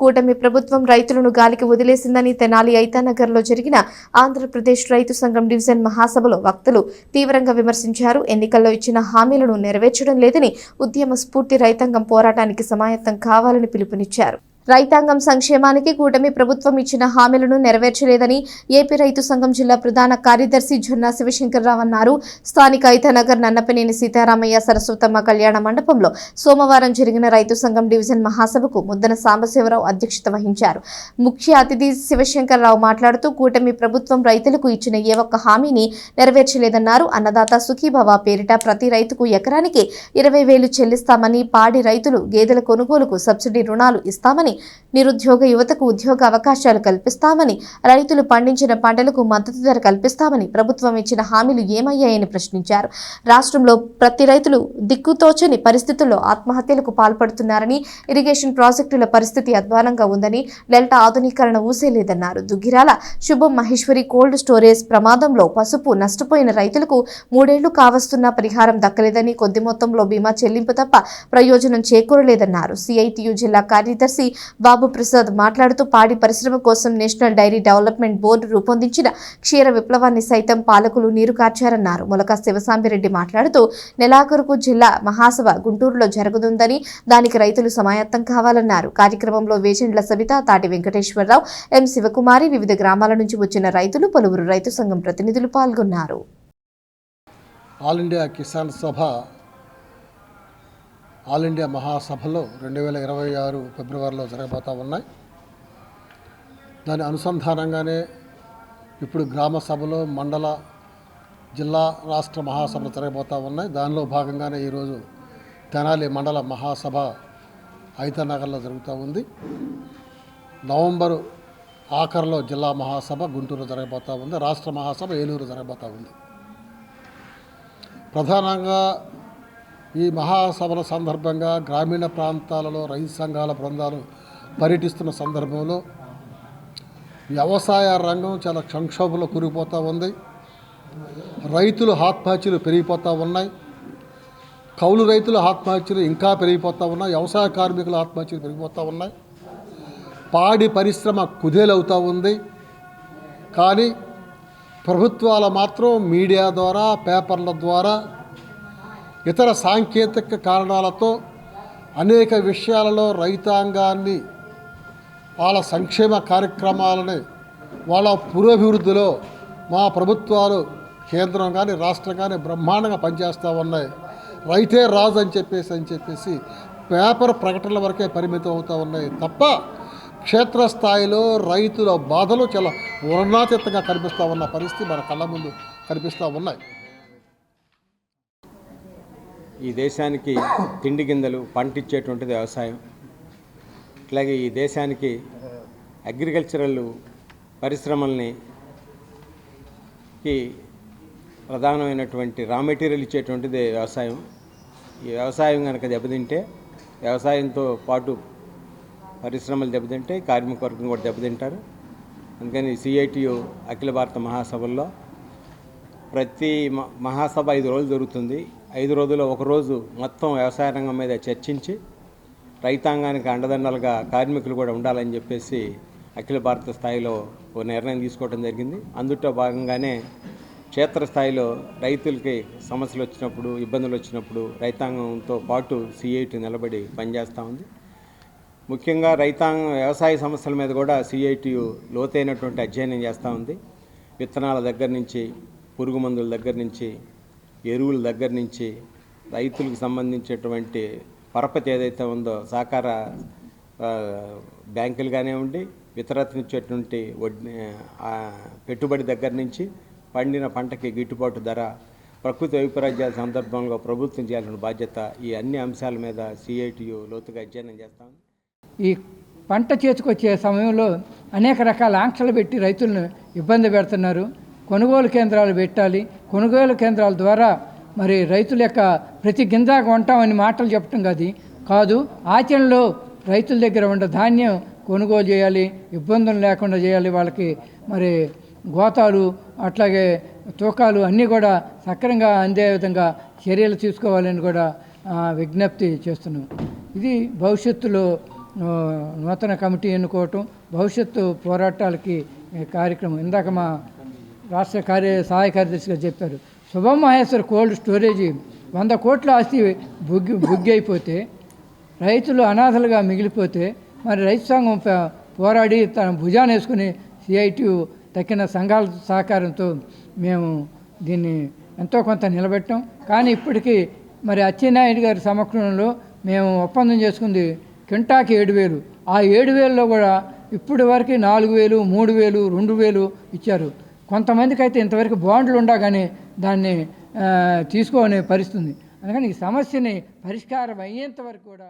కూటమి ప్రభుత్వం రైతులను గాలికి వదిలేసిందని తెనాలి ఐతానగర్లో జరిగిన ఆంధ్రప్రదేశ్ రైతు సంఘం డివిజన్ మహాసభలో వక్తలు తీవ్రంగా విమర్శించారు. ఎన్నికల్లో ఇచ్చిన హామీలను నెరవేర్చడం లేదని ఉద్యమ స్ఫూర్తి రైతాంగం పోరాటానికి సమాయత్తం కావాలని పిలుపునిచ్చారు. రైతాంగం సంక్షేమానికి కూటమి ప్రభుత్వం ఇచ్చిన హామీలను నెరవేర్చలేదని ఏపీ రైతు సంఘం జిల్లా ప్రధాన కార్యదర్శి జొన్నా శివశంకర్రావు అన్నారు. స్థానిక ఐతనగర్ నన్నపనేని సీతారామయ్య సరస్వతమ్మ కళ్యాణ మండపంలో సోమవారం జరిగిన రైతు సంఘం డివిజన్ మహాసభకు ముద్దన సాంబశివరావు అధ్యక్షత వహించారు. ముఖ్య అతిథి శివశంకర్రావు మాట్లాడుతూ కూటమి ప్రభుత్వం రైతులకు ఇచ్చిన ఏ ఒక్క హామీని నెరవేర్చలేదన్నారు. అన్నదాత సుఖీభవ పేరిట ప్రతి రైతుకు ఎకరానికి ఇరవై వేలు చెల్లిస్తామని పాడి రైతులు గేదెల కొనుగోలుకు సబ్సిడీ రుణాలు ఇస్తామని నిరుద్యోగ యువతకు ఉద్యోగ అవకాశాలు కల్పిస్తామని రైతులు పండించిన పంటలకు మద్దతు ధర కల్పిస్తామని ప్రభుత్వం ఇచ్చిన హామీలు ఏమయ్యాయని ప్రశ్నించారు. రాష్ట్రంలో ప్రతి రైతులు దిక్కుతోచని పరిస్థితుల్లో ఆత్మహత్యలకు పాల్పడుతున్నారని ఇరిగేషన్ ప్రాజెక్టుల పరిస్థితి అధ్వానంగా ఉందని డెల్టా ఆధునీకరణ ఊసేలేదన్నారు దుగ్గిరాల శుభం మహేశ్వరి కోల్డ్ స్టోరేజ్ ప్రమాదంలో పసుపు నష్టపోయిన రైతులకు మూడేళ్ళు కావస్తున్న పరిహారం దక్కలేదని కొద్ది మొత్తంలో బీమా చెల్లింపు తప్ప ప్రయోజనం చేకూరలేదన్నారు. సిఐటియు జిల్లా కార్యదర్శి బాబు ప్రసాద్ మాట్లాడుతూ పాడి పరిశ్రమ కోసం నేషనల్ డైరీ డెవలప్మెంట్ బోర్డు రూపొందించిన క్షీర విప్లవాన్ని సైతం పాలకులు నీరు కార్చారన్నారు. మొలక శివసాంబిరెడ్డి మాట్లాడుతూ నెలాఖరుకు జిల్లా మహాసభ గుంటూరులో జరుగుతుందని దానికి రైతులు సమాయత్తం కావాలన్నారు. కార్యక్రమంలో వేజెండ్ల సబిత తాటి వెంకటేశ్వరరావు ఎం శివకుమారి వివిధ గ్రామాల నుంచి వచ్చిన రైతులు పలువురు రైతు సంఘం ప్రతినిధులు పాల్గొన్నారు. ఆల్ ఇండియా కిసాన్ సభ ఆల్ ఇండియా మహాసభలో రెండు వేల ఇరవై ఆరు ఫిబ్రవరిలో జరగబోతూ ఉన్నాయి. దాని అనుసంధానంగానే ఇప్పుడు గ్రామ సభలో మండల జిల్లా రాష్ట్ర మహాసభలు జరగబోతూ ఉన్నాయి. దానిలో భాగంగానే ఈరోజు తెనాలి మండల మహాసభ ఐతనగర్లో జరుగుతూ ఉంది. నవంబరు ఆఖరిలో జిల్లా మహాసభ గుంటూరు జరగబోతూ ఉంది. రాష్ట్ర మహాసభ ఏలూరు జరగబోతూ ఉంది. ప్రధానంగా ఈ మహాసభల సందర్భంగా గ్రామీణ ప్రాంతాలలో రైతు సంఘాల బృందాలు పర్యటిస్తున్న సందర్భంలో వ్యవసాయ రంగం చాలా సంక్షోభంలో కూరిపోతూ ఉంది. రైతులు ఆత్మహత్యలు పెరిగిపోతూ ఉన్నాయి. కౌలు రైతుల ఆత్మహత్యలు ఇంకా పెరిగిపోతూ ఉన్నాయి. వ్యవసాయ కార్మికుల ఆత్మహత్యలు పెరిగిపోతూ ఉన్నాయి. పాడి పరిశ్రమ కుదేలవుతూ ఉంది. కానీ ప్రభుత్వాల మాత్రం మీడియా ద్వారా పేపర్ల ద్వారా ఇతర సాంకేతిక కారణాలతో అనేక విషయాలలో రైతాంగాన్ని వాళ్ళ సంక్షేమ కార్యక్రమాలని వాళ్ళ పురోభివృద్ధిలో మా ప్రభుత్వాలు కేంద్రం కానీ రాష్ట్రం కానీ బ్రహ్మాండంగా పనిచేస్తూ ఉన్నాయి. రైతే రాజు అని చెప్పేసి అని చెప్పేసి పేపర్ ప్రకటనల వరకే పరిమితం అవుతూ ఉన్నాయి. తప్ప క్షేత్రస్థాయిలో రైతుల బాధలు చాలా వర్ణాతీతంగా కనిపిస్తూ ఉన్న పరిస్థితి మన కళ్ళ ముందు కనిపిస్తూ ఉన్నాయి. ఈ దేశానికి తిండి గింజలు పంటిచ్చేటువంటిది వ్యవసాయం. అట్లాగే ఈ దేశానికి అగ్రికల్చరల్ పరిశ్రమల్ని కి ప్రధానమైనటువంటి రా మెటీరియల్ ఇచ్చేటువంటిది వ్యవసాయం. ఈ వ్యవసాయం కనుక దెబ్బతింటే వ్యవసాయంతో పాటు పరిశ్రమలు దెబ్బతింటే కార్మిక వర్గం కూడా దెబ్బతింటారు. అందుకని సిఐటియు అఖిల భారత మహాసభల్లో ప్రతి మ- మహాసభ ఐదు రోజులు జరుగుతుంది. ఐదు రోజుల్లో ఒక రోజు మొత్తం వ్యవసాయ రంగం మీద చర్చించి రైతాంగానికి అండదండలుగా కార్మికులు కూడా ఉండాలని చెప్పేసి అఖిల భారత స్థాయిలో ఓ నిర్ణయం తీసుకోవడం జరిగింది. అందుట భాగంగానే క్షేత్రస్థాయిలో రైతులకి సమస్యలు వచ్చినప్పుడు ఇబ్బందులు వచ్చినప్పుడు రైతాంగంతో పాటు సిఐటి నిలబడి పనిచేస్తూ ఉంది. ముఖ్యంగా రైతాంగం వ్యవసాయ సమస్యల మీద కూడా సిఐటియు లోతైనటువంటి అధ్యయనం చేస్తూ ఉంది. విత్తనాల దగ్గర నుంచి పురుగు మందుల దగ్గర నుంచి ఎరువుల దగ్గర నుంచి రైతులకు సంబంధించినటువంటి పరపతి ఏదైతే ఉందో సహకార బ్యాంకులు కానివ్వండి ఇతరత్నిచ్చేటువంటి వడ్డీ పెట్టుబడి దగ్గర నుంచి పండిన పంటకి గిట్టుబాటు ధర ప్రకృతి వైపరాజ్యాల సందర్భంలో ప్రభుత్వం చేయాల్సిన బాధ్యత ఈ అన్ని అంశాల మీద సిఐటియు లోతుగా అధ్యయనం చేస్తాం ఈ పంట చేతికొచ్చే సమయంలో అనేక రకాల ఆంక్షలు పెట్టి రైతులను ఇబ్బంది పెడుతున్నారు. కొనుగోలు కేంద్రాలు పెట్టాలి. కొనుగోలు కేంద్రాల ద్వారా మరి రైతుల యొక్క ప్రతి గింజ కొంటామని మాటలు చెప్పటం కాదు. కాదు ఆచరణలో రైతుల దగ్గర ఉన్న ధాన్యం కొనుగోలు చేయాలి ఇబ్బందులు లేకుండా చేయాలి. వాళ్ళకి మరి గోతాలు అట్లాగే తూకాలు అన్నీ కూడా సక్రంగా అందే విధంగా చర్యలు తీసుకోవాలని కూడా విజ్ఞప్తి చేస్తున్నాం. ఇది భవిష్యత్తులో నూ- నూతన కమిటీ ఎన్నుకోవటం భవిష్యత్తు పోరాటాలకి కార్యక్రమం. ఇందాక మా రాష్ట్ర కార్య సహాయ కార్యదర్శిగా చెప్పారు. శుభం మహేశ్వర్ కోల్డ్ స్టోరేజీ వంద కోట్ల ఆస్తి బుగ్గి బుగ్గి అయిపోతే రైతులు అనాథలుగా మిగిలిపోతే మరి రైతు సంఘం పోరాడి తన భుజాన్ని వేసుకుని సిఐటి తక్కిన సంఘాల సహకారంతో మేము దీన్ని ఎంతో కొంత నిలబెట్టాం. కానీ ఇప్పటికీ మరి అచ్చెన్నాయుడు గారి సమక్షంలో మేము ఒప్పందం చేసుకుంది కింటాకి ఏడు వేలు. ఆ ఏడు వేలలో కూడా ఇప్పటి వరకు నాలుగు వేలు మూడు వేలు రెండు వేలు ఇచ్చారు. కొంతమందికి అయితే ఇంతవరకు బాండ్లు ఉండా కానీ దాన్ని ఆ, తీసుకోనే పరిస్థితుంది. అందుకని ఈ సమస్యని పరిష్కారం అయ్యేంత వరకు కూడా